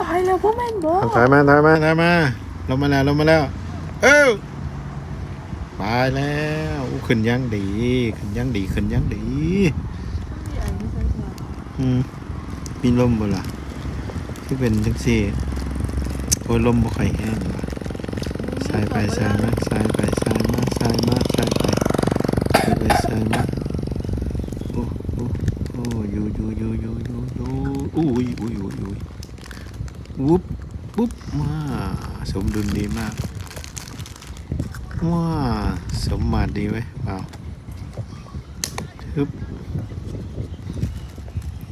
ตายแล้วพวกแม่นบ่ถอยมาถอยมาถอยมาลงมาแล้วลงมาแล้ว เอ้าไปแล้วขึ้นยังดี ขึ้นยังดีขึ้นยังดีอืมมีลมบ่ล่ะที่เป็นจังซี่โอ้ยลมบ่ค่อยแห้งว่ะสายไปสายมาสายไปสายมาสายมาสายไปสายไปสายมาโอ้โอ้โอ้อยู่อยู่อยู่อยู่อยู่อยู่อุ้ยอุ้ยอุ้ยอุ้ย วุบวุบมาสมดุลดีมากว้าสมมาตรดีไว้ยเปล่าฮึบ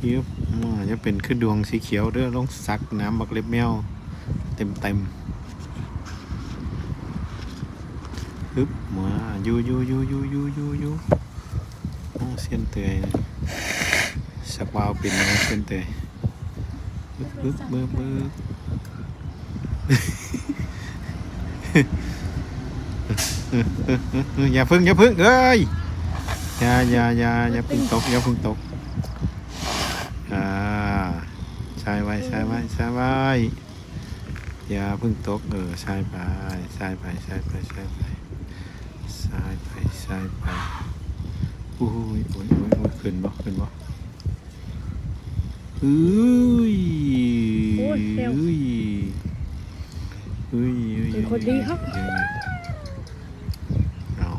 ยิบว่าจะเป็นขึ้นดวงสีเขียวเด้อต้องซักน้ำบักเล็บแมวเต็มเต็มฮึบมายู่ยู่ยู่ยู่ยู่ยู่ยู่โอ้เส้นเตยสักวาวเป็นนะเส้นเตย บึ๊บบึ๊บบึ๊บบึ๊บอย่าพึ่งอย่าพึ่งเอ้ยอย่าอย่าอย่าอย่าพึ่งตกอย่าพึ่งตกอ่าใช่ไว้ใช่ไว้ใช่ไว้อย่าพิ่งตกเออใช่ไปใช่ไปใช่ไปใช่ไปใช่ไปใช่ไปอุ้ยโอ้ยโอ้ยโอ้ยขึ้นบ่ขึ้นบ่เอ้ย อ้ยเร็วเอ้ยเอ้ยเอ้ยเป็นคนดีครับเอ้ยเอา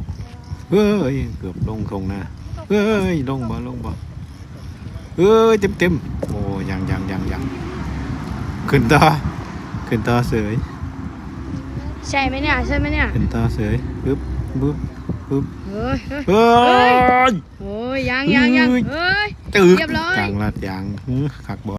เฮ้ย เกือบลงคงนะ เฮ้ย ลงบ่ลงบ่เอ้ย เต็มเต็มๆโอ้ยังยังยังยังขึ้นต่อขึ้นต่อเสย ใช่ไหมเนี่ยใช่ไหมเนี่ย ขึ้นต่อเสยปึ๊บปึ๊บปึ๊บเฮ้ยเฮ้ย เฮ้ยโอ้ยยังยังยังเฮ้ยเฮ้ย ตึกเรียบร้อย กลางลาดยางหือขักบอ